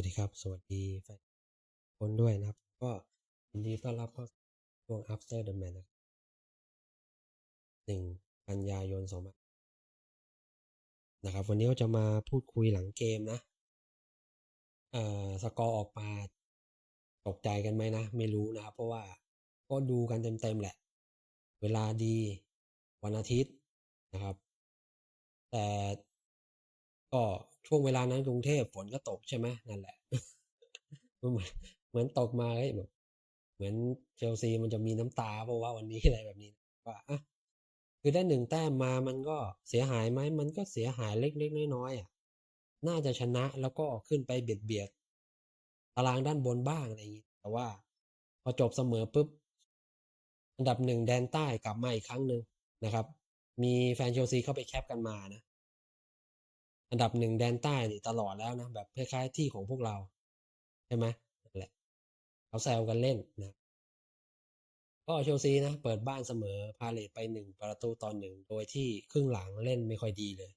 วัสดีครับ สวัสดีแฟนคนด้วยนะครับ ก็ยินดีต้อนรับเข้าสู่ช่วง after the match นะครับหนึ่งกันยายนสองนะครับ วันนี้ก็จะมาพูดคุยหลังเกมนะ เอ่อ สกอร์ออกมาตกใจกันไหมนะ ไม่รู้นะครับ เพราะว่าก็ดูกันเต็มๆแหละ เวลาดีวันอาทิตย์นะครับ แต่ก็ ช่วงเวลานั้นกรุงเทพฝนก็ตกใช่ไหมนั่นแหละเหมือนเหมือนตกมาเฮ้ยแบบเหมือนเชลซีมันจะมีน้ำตาเพราะว่าวันนี้อะไรแบบนี้ว่าอะคือได้หนึ่งแต้มมามันก็เสียหายไหมมันก็เสียหายเล็กๆน้อยๆอะน่าจะชนะแล้วก็ขึ้นไปเบียดเบียดตารางด้านบนบ้างอะไรอย่างนี้แต่ว่า พอจบเสมอปุ๊บอันดับหนึ่งแดนใต้กลับมาอีกครั้งหนึ่งนะครับ มีแฟนเชลซีเข้าไปแคปกันมานะ อันดับหนึ่งแดนใต้นี่ตลอดแล้วนะแบบคล้ายๆที่ของพวกเรา ใช่ไหมนั่นแหละเขาแซวกันเล่นนะก็เชลซีนะเปิดบ้านเสมอพาเลตไปหนึ่งประตูตอนหนึ่งโดยที่ครึ่งหลังเล่นไม่ค่อยดีเลย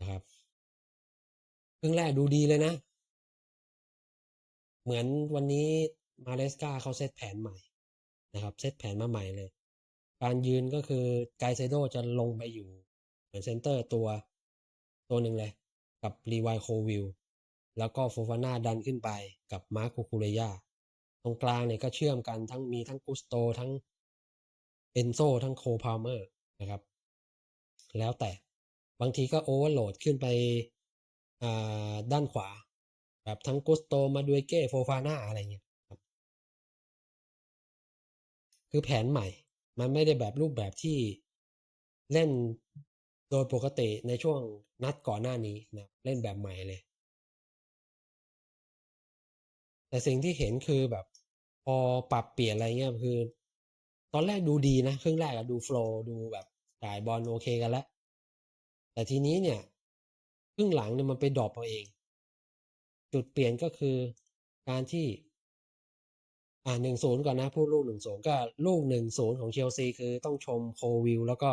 นะครับครึ่งแรกดูดีเลยนะ เหมือนวันนี้มาเลสกาเขาเซตแผนใหม่นะครับเซตแผนมาใหม่เลย การยืนก็คือไกเซโดจะลงไปอยู่เหมือนเซนเตอร์ตัว ตัวหนึ่งเลย กับรีไวโควิลแล้วก็โฟฟาน่าดันขึ้นไปกับมาร์คคูเรยาตรงกลางเนี่ยก็เชื่อมกันทั้งมีทั้งกุสโตทั้งเอนโซทั้งโคพาวเมอร์นะครับ แล้วแต่บางทีก็โอเวอร์โหลดขึ้นไปด้านขวา แบบทั้งกุสโตมาด้วยเก้โฟฟาน่าอะไรเงี้ยครับคือแผนใหม่ มันไม่ได้แบบรูปแบบที่เล่น โดยปกติในช่วงนัดก่อนหน้านี้นะเล่นแบบใหม่เลย แต่สิ่งที่เห็นคือแบบพอปรับเปลี่ยนอะไรเงี้ยคือ ตอนแรกดูดีนะครึ่งแรกอะดูโฟล์ดูแบบจ่ายบอลโอเคกันแล้ว แต่ทีนี้เนี่ยครึ่งหลังเนี่ยมันไปดรอปเอาเอง จุดเปลี่ยนก็คือการที่ อ่าหนึ่งศูนย์ก่อนนะ พูดลูกหนึ่งศูนย์ก็ลูกหนึ่งศูนย์ของเชลซีคือต้องชมโควิลแล้วก็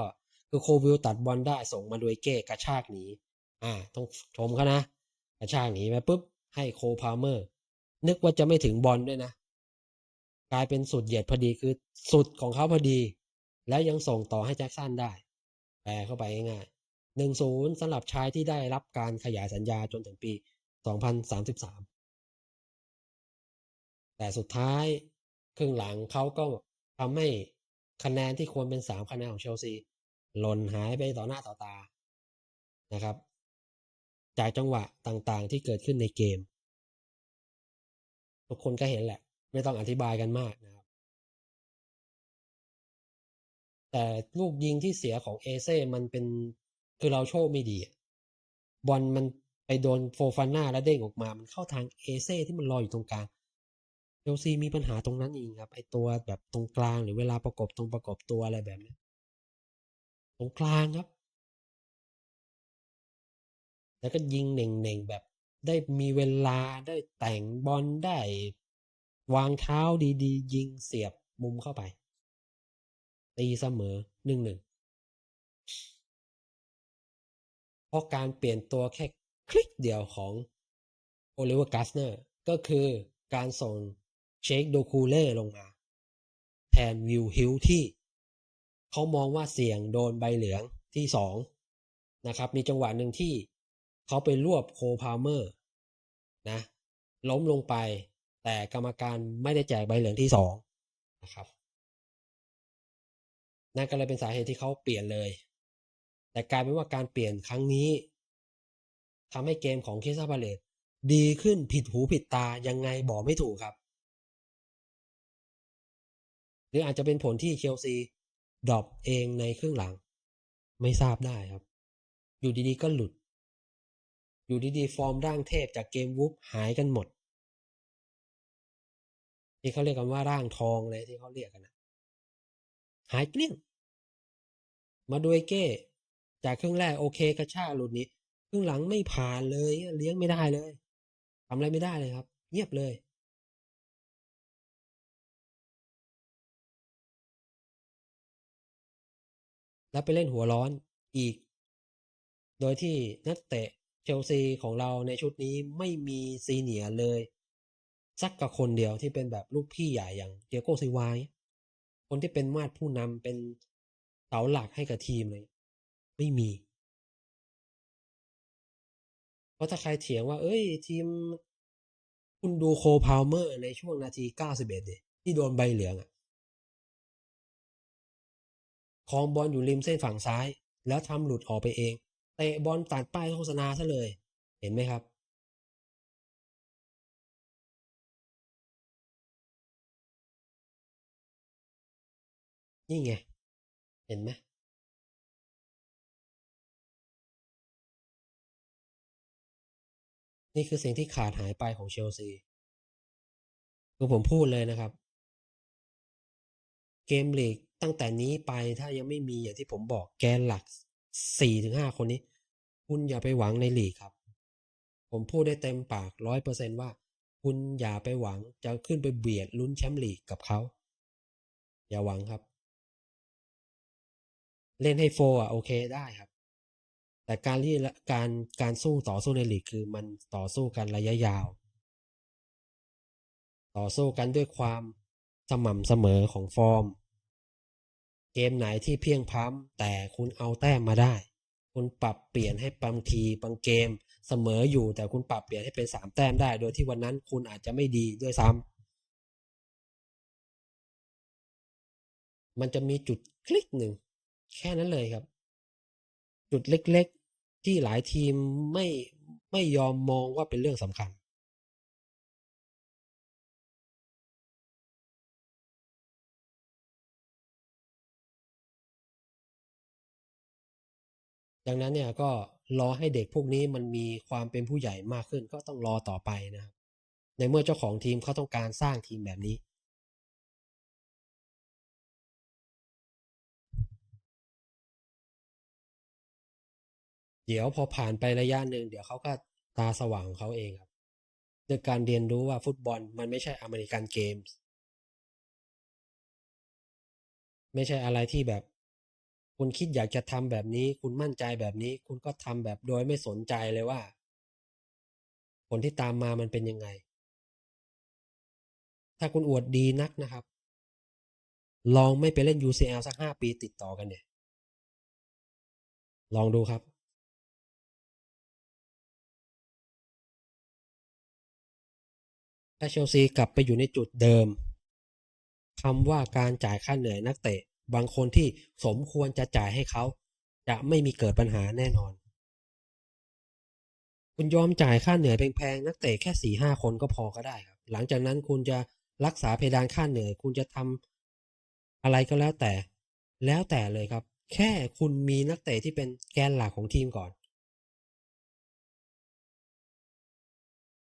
คือโควิลตัดบอลได้ส่งมาโดยเก้กระชากหนีอ่า ต้องชมเขานะ กระชากหนีไปปุ๊บ ให้โคพาเมอร์ นึกว่าจะไม่ถึงบอลด้วยนะ กลายเป็นสุดเหยียดพอดีคือสุดของเขาพอดี แล้วยังส่งต่อให้แจ็คสันได้แปลเข้าไปง่ายๆหนึ่งศูนย์สำหรับชายที่ได้รับการขยายสัญญาจนถึงปีสองพันสามสิบสามแต่สุดท้ายครึ่งหลังเขาก็ทำให้คะแนนที่ควรเป็นสามคะแนนของเชลซี หล่นหายไปต่อหน้าต่อตานะครับ จากจังหวะต่างๆที่เกิดขึ้นในเกม ทุกคนก็เห็นแหละ ไม่ต้องอธิบายกันมากนะครับ แต่ลูกยิงที่เสียของเอเซ่มันเป็นคือเราโชคไม่ดีบอลมันไปโดนโฟฟาน่าแล้วเด้งออกมา มันเข้าทางเอเซ่ที่มันลอยอยู่ตรงกลางเชลซีมีปัญหาตรงนั้นเองครับ ไอตัวแบบตรงกลางหรือเวลาประกบตรงประกบตัวอะไรแบบนี้ งกลางครับ แล้วก็ยิงเน่งๆแบบได้มีเวลาได้แต่งบอลได้ วางเท้าดีๆ ยิงเสียบมุมเข้าไป ตีเสมอหนึ่งหนึ่งเพราะการเปลี่ยนตัวแค่คลิกเดียวของโอลิเวอร์กัสเนอร์ก็คือการส่งเชคโดคูเล่ลงมา แทนวิวฮิลที่ เขามองว่าเสี่ยงโดนใบเหลืองที่สองนะครับ มีจังหวะหนึ่งที่เขาไปรวบโคพาเมอร์นะ ล้มลงไป แต่กรรมการไม่ได้แจกใบเหลืองที่สองนะครับนั่นก็เลยเป็นสาเหตุที่เขาเปลี่ยนเลย แต่กลายเป็นว่าการเปลี่ยนครั้งนี้ทำให้เกมของเคซ่าบาเลตดีขึ้นผิดหูผิดตายังไงบอกไม่ถูกครับ หรืออาจจะเป็นผลที่เชลซี ดรอปเองในครึ่งหลัง ไม่ทราบได้ครับ อยู่ดีๆก็หลุด อยู่ดีๆฟอร์มร่างเทพจากเกมวุบหายกันหมด ที่เขาเรียกกันว่าร่างทองเลยที่เขาเรียกกันนะหายเกลี้ยง มาด้วยเก้ จากครึ่งแรกโอเคกระชากหลุดนี้ครึ่งหลังไม่ผ่านเลย เลี้ยงไม่ได้เลยทำอะไรไม่ได้เลยครับ เงียบเลย แล้วไปเล่นหัวร้อนอีก โดยที่นักเตะเชลซีของเราในชุดนี้ไม่มีซีเนียเลย สักกับคนเดียวที่เป็นแบบลูกพี่ใหญ่อย่างเดียโก้ซิวายคนที่เป็นมาดผู้นำเป็นเสาหลักให้กับทีมเลย ไม่มี เพราะถ้าใครเถียงว่า เอ้ย ทีม คุณดูโคพาวเมอร์ในช่วงนาที 91ดิที่โดนใบเหลืองอะ คองบอลอยู่ริมเส้นฝั่งซ้าย แล้วทำหลุดออกไปเองเตะบอลตัดป้ายโฆษณาซะเลย เห็นไหมครับ นี่ไง เห็นไหมนี่คือสิ่งที่ขาดหายไปของเชลซีคือผมพูดเลยนะครับ เกมลีก ตั้งแต่นี้ไปถ้ายังไม่มีอย่างที่ผมบอกแกนหลักสี่ถึงห้าคนนี้ คุณอย่าไปหวังในหลีกครับ ผมพูดได้เต็มปากร้อยเปอร์เซนว่า คุณอย่าไปหวังจะขึ้นไปเบียดลุ้นแชมป์ลีกกับเขา อย่าหวังครับ เล่นให้โฟอะโอเคได้ครับ แต่การที่การการสู้ต่อสู้ในลีกคือมันต่อสู้กันระยะยาว ต่อสู้กันด้วยความสม่ำเสมอของฟอร์ม เกมไหนที่เพียงพ้ำแต่คุณเอาแต้มมาได้ คุณปรับเปลี่ยนให้บางทีบางเกมเสมออยู่แต่คุณปรับเปลี่ยนให้เป็นสามแต้มได้ โดยที่วันนั้นคุณอาจจะไม่ดีด้วยซ้ำมันจะมีจุดคลิกหนึ่ง แค่นั้นเลยครับ จุดเล็กๆ ที่หลายทีมไม่ไม่ยอมมองว่าเป็นเรื่องสำคัญ ดังนั้นเนี่ยก็รอให้เด็กพวกนี้มันมีความเป็นผู้ใหญ่มากขึ้นก็ต้องรอต่อไปนะครับ ในเมื่อเจ้าของทีมเขาต้องการสร้างทีมแบบนี้ เดี๋ยวพอผ่านไประยะหนึ่งเดี๋ยวเขาก็ตาสว่างของเขาเองครับด้วยการเรียนรู้ว่าฟุตบอลมันไม่ใช่อเมริกันเกมส์ไม่ใช่อะไรที่แบบ คุณคิดอยากจะทำแบบนี้ คุณมั่นใจแบบนี้ คุณก็ทำแบบโดยไม่สนใจเลยว่า ผลที่ตามมามันเป็นยังไง ถ้าคุณอวดดีนักนะครับ ลองไม่ไปเล่น UCL สักห้าปีติดต่อกันเนี่ย ลองดูครับถ้าเชลซีกลับไปอยู่ในจุดเดิมคำว่าการจ่ายค่าเหนื่อยนักเตะ บางคนที่สมควรจะจ่ายให้เขา จะไม่มีเกิดปัญหาแน่นอน คุณยอมจ่ายค่าเหนื่อยแพงๆนักเตะแค่สี่ห้าคนก็พอก็ได้ครับ หลังจากนั้นคุณจะรักษาเพดานค่าเหนื่อย คุณจะทำอะไรก็แล้วแต่ แล้วแต่เลยครับ แค่คุณมีนักเตะที่เป็นแกนหลักของทีมก่อน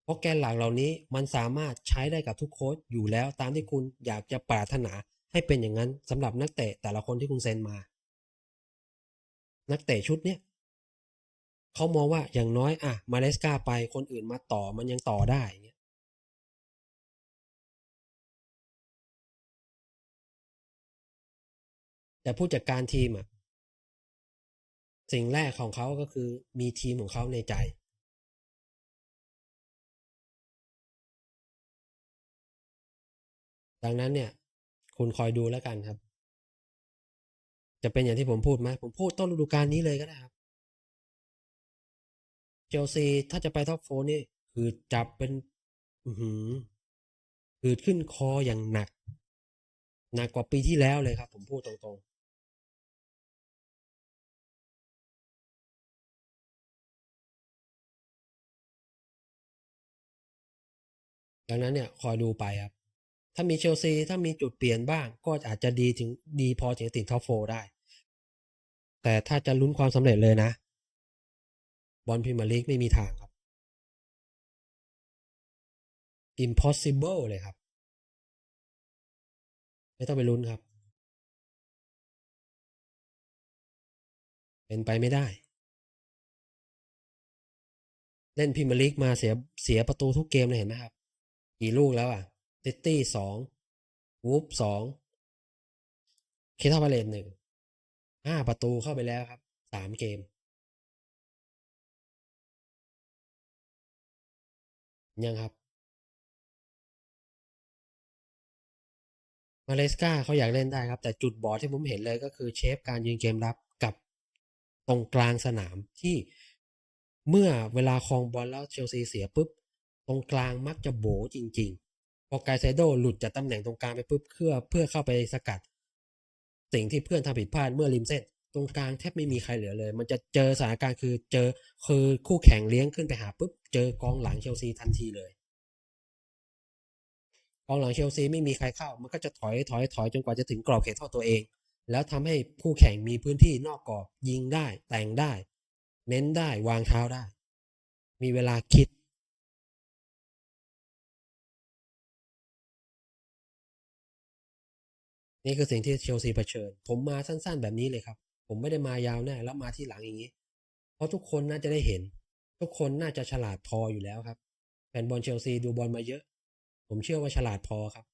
เพราะแกนหลักเหล่านี้มันสามารถใช้ได้กับทุกโค้ชอยู่แล้วตามที่คุณอยากจะปรารถนา ให้เป็นอย่างนั้นสำหรับนักเตะแต่ละคนที่คุณเซ็นมา นักเตะชุดเนี้ยเขามองว่าอย่างน้อยอะมาเลสกาไปคนอื่นมาต่อมันยังต่อได้เงี้ยแต่ผู้จัดการทีมอะสิ่งแรกของเขาก็คือมีทีมของเขาในใจ ดังนั้นเนี่ย คุณคอยดูแล้วกันครับ จะเป็นอย่างที่ผมพูดไหมผมพูดต้นฤดูกาลนี้เลยก็ได้ครับเชลซีถ้าจะไปท็อปโฟนี่คือจับเป็นอือหือคือขึ้นคออย่างหนัก หนักกว่าปีที่แล้วเลยครับ ผมพูดตรงๆดังนั้นเนี่ยคอยดูไปครับ ถ้ามีเชลซีถ้ามีจุดเปลี่ยนบ้าง ก็อาจจะดีถึงดีพอถึงติดท็อปโฟได้ แต่ถ้าจะลุ้นความสำเร็จเลยนะ บอลพรีเมียร์ลีกไม่มีทางครับ impossible เลยครับ ไม่ต้องไปลุ้นครับ เป็นไปไม่ได้ เล่นพรีเมียร์ลีกมาเสียเสียประตูทุกเกมเลยเห็นไหมครับ กี่ลูกแล้วอะ ซิตี้สองวูฟสองเคทาพาเลตหนึ่งห้าประตูเข้าไปแล้วครับสามเกม ยังครับ มาเลสกาเขาอยากเล่นได้ครับ แต่จุดบอดที่ผมเห็นเลยก็คือเชฟการยืนเกมรับกับตรงกลางสนามที่เมื่อเวลาครองบอลแล้วเชลซีเสียปุ๊บ ตรงกลางมักจะโบจริง พอไกเซโดหลุดจากตำแหน่งตรงกลางไปปุ๊บเพื่อเพื่อเข้าไปสกัด สิ่งที่เพื่อนทำผิดพลาดเมื่อริมเส้น ตรงกลางแทบไม่มีใครเหลือเลย มันจะเจอสถานการณ์คือเจอคือคู่แข่งเลี้ยงขึ้นไปหาปุ๊บเจอกองหลังเชลซีทันทีเลยกองหลังเชลซีไม่มีใครเข้า มันก็จะถอยถอยถอยจนกว่าจะถึงกรอบเขตโทษตัวเอง แล้วทำให้คู่แข่งมีพื้นที่นอกกรอบยิงได้แต่งได้ เน้นได้วางเท้าได้ มีเวลาคิด นี่คือสิ่งที่เชลซีเผชิญ ผมมาสั้นๆแบบนี้เลยครับ ผมไม่ได้มายาวแน่แล้วมาที่หลังอย่างนี้ เพราะทุกคนน่าจะได้เห็น ทุกคนน่าจะฉลาดพออยู่แล้วครับแฟนบอลเชลซีดูบอลมาเยอะ ผมเชื่อว่าฉลาดพอครับ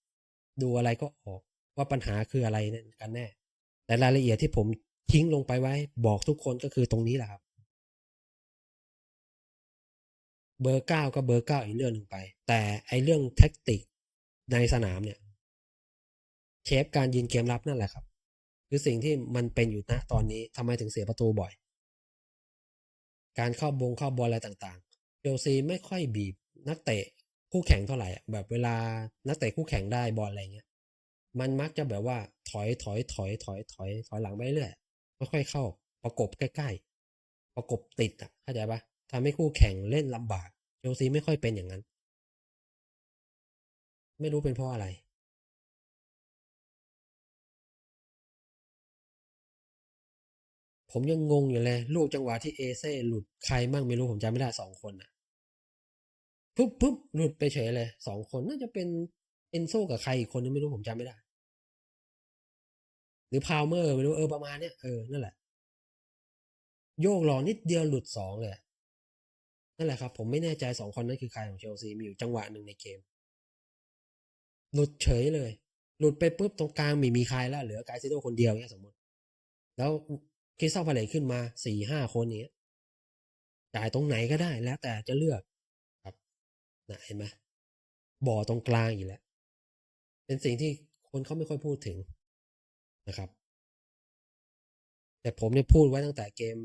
ดูอะไรก็ออกว่าปัญหาคืออะไรนั่นกันแน่ แต่รายละเอียดที่ผมทิ้งลงไปไว้ บอกทุกคนก็คือตรงนี้แหละครับ เบอร์เก้าก็เบอร์เก้าอีกเรื่องหนึ่งไป แต่ไอเรื่องแท็กติกในสนามเนี่ย เชฟการยืนเกมรับนั่นแหละครับ คือสิ่งที่มันเป็นอยู่นะตอนนี้ทำไมถึงเสียประตูบ่อย การเข้าบงเข้าบอลอะไรต่างๆเชลซีไม่ค่อยบีบนักเตะคู่แข่งเท่าไหร่อะแบบเวลานักเตะคู่แข่งได้บอลอะไรเงี้ยมันมักจะแบบว่าถอยถอยถอยถอยถอยถอยหลังไปเรื่อยไม่ค่อยเข้าประกบใกล้ๆ ประกบติดอะเข้าใจปะทำให้คู่แข่งเล่นลำบากเชลซีไม่ค่อยเป็นอย่างนั้น ไม่รู้เป็นเพราะอะไร ผมยังงงอยู่เลย ลูกจังหวะที่เอเซ่หลุดใครมั่งไม่รู้ผมจำไม่ได้สองคนอะปุ๊บปุ๊บหลุดไปเฉยเลยสองคนน่าจะเป็นเอนโซกับใครอีกคนนึงไม่รู้ผมจำไม่ได้ หรือพาวเมอร์ไม่รู้เออประมาณเนี้ยเออนั่นแหละ โยกหลอนิดเดียวหลุดสองเลยนั่นแหละครับ ผมไม่แน่ใจสองคนนั้นคือใครของเชลซีมีอยู่จังหวะหนึ่งในเกม หลุดเฉยเลย หลุดไปปุ๊บตรงกลางมีมีใครแล้วเหลือไกซิโดคนเดียวเนี่ยสมมติ แล้ว คริสตัลพาเลตขึ้นมาสี่ห้าคนเนี้ยจ่ายตรงไหนก็ได้แล้วแต่จะเลือกครับนะเห็นไหมบ่อตรงกลางอยู่แล้ว เป็นสิ่งที่คนเขาไม่ค่อยพูดถึงนะครับ แต่ผมเนี่ยพูดไว้ตั้งแต่เกม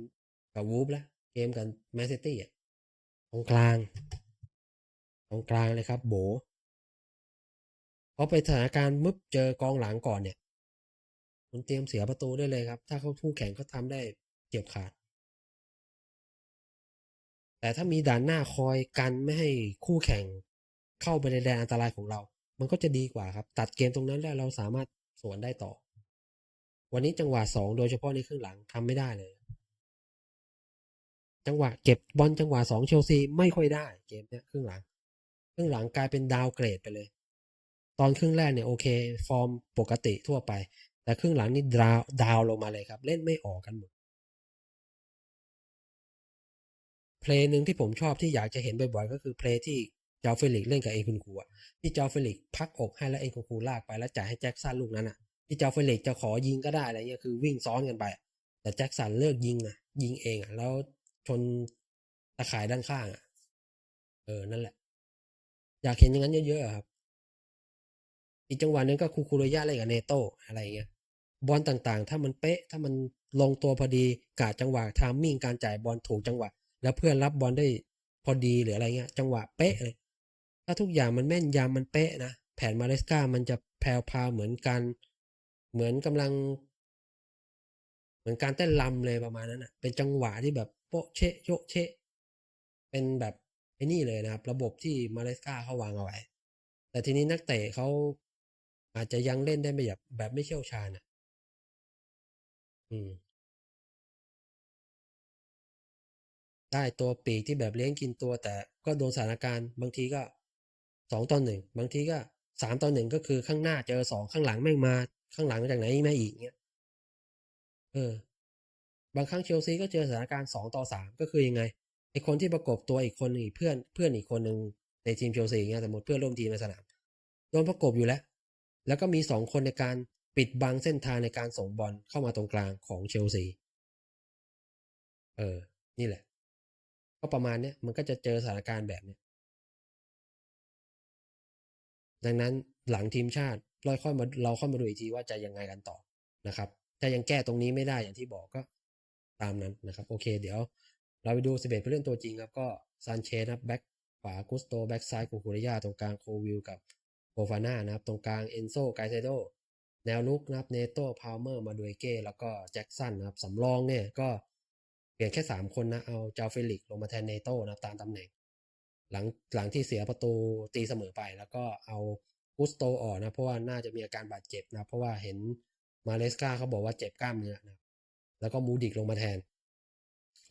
กับวูฟแล้ว เกมกับแมนซิตี้อะตรงกลาง ตรงกลางเลยครับ โบพอไปสถานการณ์มึบเจอกองหลังก่อนเนี่ย มันเตรียมเสียประตูได้เลยครับ ถ้าเขาคู่แข่งเขาทำได้เฉียบขาด แต่ถ้ามีด่านหน้าคอยกันไม่ให้คู่แข่งเข้าไปในแดนอันตรายของเรา มันก็จะดีกว่าครับ ตัดเกมตรงนั้นแล้วเราสามารถสวนได้ต่อ วันนี้จังหวะสองโดยเฉพาะในครึ่งหลังทำไม่ได้เลย จังหวะเก็บบอลจังหวะสองเชลซีไม่ค่อยได้เกมเนี้ยครึ่งหลังครึ่งหลังกลายเป็นดาวเกรดไปเลย ตอนครึ่งแรกเนี่ยโอเค ฟอร์มปกติทั่วไป แต่ครึ่งหลังนี่ดาวดาวลงมาเลยครับ เล่นไม่ออกกันหมดเพลงหนึ่งที่ผมชอบที่อยากจะเห็นบ่อยๆก็คือเพลงที่เจ้าเฟลิกเล่นกับเอ็คุนคูอะที่เจ้าเฟลิกพักอกให้แล้วเอ็คุนคูลากไปแล้วจ่ายให้แจ็คสันลูกนั้นอะที่เจ้าเฟลิกจะขอยิงก็ได้อะไรเงี้ยคือวิ่งซ้อนกันไป แต่แจ็คสันเลิกยิงอะยิงเองอะแล้วชนตะข่ายด้านข้างอะ เออนั่นแหละ อยากเห็นอย่างนั้นเยอะๆครับอีกจังหวะหนึงก็คูคูโรย่าเล่นกับเนโตอะไรเงี้ย บอลต่างๆ ถ้ามันเป๊ะ ถ้ามันลงตัวพอดีกาดจังหวะทามมิ่งการจ่ายบอลถูกจังหวะ แล้วเพื่อนรับบอลได้พอดีหรืออะไรเงี้ย จังหวะเป๊ะเลย ถ้าทุกอย่างมันแม่นยำมันเป๊ะนะแผนมาเลสกามันจะแพรวพาเหมือนกัน เหมือนกำลัง เหมือนการเต้นรำเลยประมาณนั้นอะ เป็นจังหวะที่แบบโปะเชะโยเชะ เป็นแบบไอ้นี่เลยนะครับ ระบบที่มาเลสกาเขาวางเอาไว้แต่ทีนี้นักเตะเขาอาจจะยังเล่นได้ไม่แบบแบบไม่เชี่ยวชาญอะ อืม ได้ตัวปีกที่แบบเลี้ยงกินตัว แต่ก็โดนสถานการณ์ บางทีก็สองต่อหนึ่งบางทีก็สามต่อหนึ่งก็คือข้างหน้าเจอสองข้างหลังแม่งมาข้างหลังมาจากไหนมาอีกเงี้ยเออ บางครั้งเชลซีก็เจอสถานการณ์สองต่อสามก็คือยังไงไอคนที่ประกบตัวอีกคนอีกเพื่อนเพื่อนอีกคนหนึ่งในทีมเชลซีเงี้ยสมมติเพื่อนร่วมทีมในสนามโดนประกบอยู่แล้ว แล้วก็มีสองคนในการ ปิดบังเส้นทางในการส่งบอลเข้ามาตรงกลางของเชลซี เออ นี่แหละ ก็ประมาณเนี้ยมันก็จะเจอสถานการณ์แบบเนี้ย ดังนั้นหลังทีมชาติเราค่อยมาเราค่อยมาดูอีกทีว่าจะยังไงกันต่อนะครับ ถ้ายังแก้ตรงนี้ไม่ได้อย่างที่บอกก็ตามนั้นนะครับ โอเค เดี๋ยว เราไปดู11ผู้เล่นตัวจริงครับก็ซานเชสนะแบ็คขวากุสโตแบ็คซ้ายกูคูริยาตรงกลางโควิลกับโฟฟาน่านะครับ ตรงกลางเอนโซไกเซโด แนวลุกนะครับเนโต้พาวเมอร์มาดูเก้แล้วก็แจ็คสันนะครับสำรองเนี่ยก็เปลี่ยนแค่ 3 คนนะ เอาเจ้าเฟลิกลงมาแทนเนโต้นะตามตำแหน่ง หลังหลังที่เสียประตูตีเสมอไป แล้วก็เอากุสโตออกนะ เพราะว่าน่าจะมีอาการบาดเจ็บนะ เพราะว่าเห็นมาเลสกาเขาบอกว่าเจ็บกล้ามเนื้อนะแล้วก็มูดิกลงมาแทน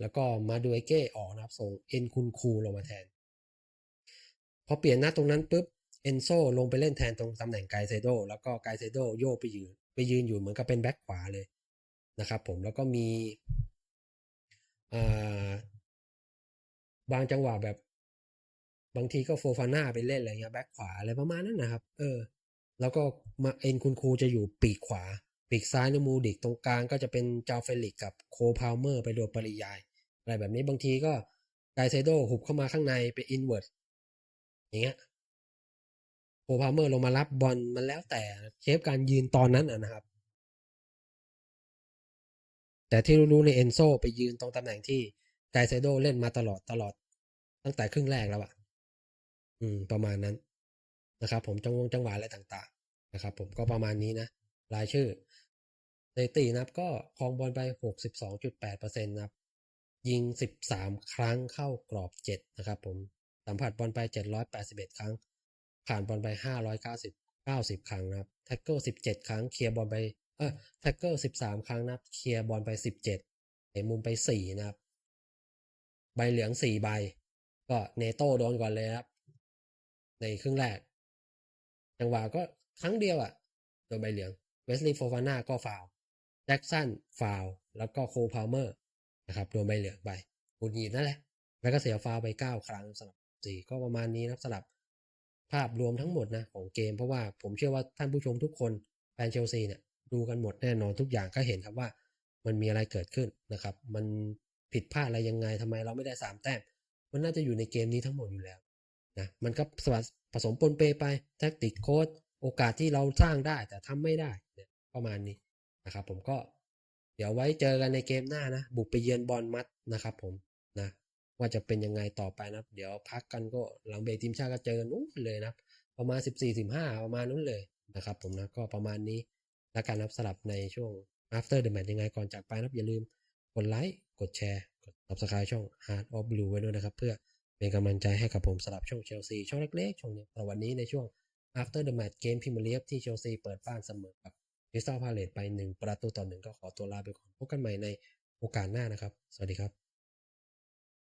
แล้วก็มาดูเก้ออกนะครับส่งเอ็นคุนคูลงมาแทน พอเปลี่ยนหน้าตรงนั้นปุ๊บ เอนโซลงไปเล่นแทนตรงตำแหน่งไกเซโดแล้วก็ไกเซโดโยกไปยืนไปยืนอยู่เหมือนกับเป็นแบ็คขวาเลยนะครับผมแล้วก็มีบางจังหวะแบบ บางทีก็โฟฟาน่าไปเล่นอะไรเงี้ยแบ็คขวาอะไรประมาณนั้นนะครับ เออ แล้วก็มาเอ็นคุณครูจะอยู่ปีกขวา ปีกซ้ายนมูดิกตรงกลางก็จะเป็นจาเฟลิกกับโคพาวเมอร์ไปโดยปริยาย อะไรแบบนี้บางทีก็ไกเซโดหุบเข้ามาข้างในไปอินเวิร์ดอย่างเงี้ย โคพาเมอร์ลงมารับบอลมันแล้วแต่เชฟการยืนตอนนั้นนะครับ แต่ที่รู้ๆในเอนโซไปยืนตรงตำแหน่งที่ไกเซโดเล่นมาตลอดตลอด ตั้งแต่ครึ่งแรกแล้วอะอืม ประมาณนั้นนะครับ ผมจังหวงจังหวะอะไรต่างๆ นะครับ ผมก็ประมาณนี้นะรายชื่อสถิตินะครับก็ครองบอลไป 62.8%นะครับยิง 13 ครั้งเข้ากรอบ 7 นะครับผมสัมผัสบอลไป 781 ครั้ง ผ่านบอลไป 590 90 ครั้งนะครับแท็กเกิล17 ครั้งเคลียร์บอลไปเออแท็กเกิล13 ครั้งนับเคลียร์บอลไป 17เตะมุมไป 4 นะครับ ใบเหลือง 4 ใบ ก็เนโต้โดนก่อนเลยครับ ในครึ่งแรกจังหวะก็ครั้งเดียวอะ่ะโดนใบเหลืองเวสลีย์โฟฟาน่าก็ฟาวแจ็คสันฟาวแล้วก็โคพาวเมอร์นะครับโดนใบเหลืองไปหุดหงิดนั่นแหละแล้วก็เสียฟาวไป 9 ครั้งสำหรับสี่ก็ประมาณนี้นะสำหรับ ภาพรวมทั้งหมดนะของเกม เพราะว่าผมเชื่อว่าท่านผู้ชมทุกคนแฟนเชลซีเนี่ยดูกันหมดแน่นอนทุกอย่างก็เห็นครับว่ามันมีอะไรเกิดขึ้นนะครับ มันผิดพลาดอะไรยังไงทำไมเราไม่ได้สามแต้มมันน่าจะอยู่ในเกมนี้ทั้งหมดอยู่แล้วนะมันก็ผสมปนเปไปแท็กติกโค้ดโอกาสที่เราสร้างได้แต่ทำไม่ได้เนี่ยประมาณนี้นะครับ ผมก็เดี๋ยวไว้เจอกันในเกมหน้านะ บุกไปเยือนบอลมัดนะครับผม ว่าจะเป็นยังไงต่อไปนะเดี๋ยวพักกันก็หลังเบรกทีมชาติก็เจอกันนู้นเลยนะประมาณ 14-15 ประมาณนู้นเลยนะครับ ผมนะก็ประมาณนี้แล้วกันนะสลับในช่วง after the match ยังไงก่อนจากไปนะอย่าลืมกดไลค์กดแชร์ กด subscribe ช่อง Heart of Blue ไว้ด้วยนะครับ เพื่อเป็นกำลังใจให้กับผมสลับช่องเชลซีช่องเล็กๆช่องนี้แต่วันนี้ในช่วง after the match เกมพรีเมียร์ลีกที่เชลซีเปิดบ้านเสมอกับคริสตัลพาเลตไป 1 ประตูต่อหนึ่งก็ขอตัวลาไปก่อนพบกันใหม่ในโอกาสหน้านะครับ สวัสดีครับ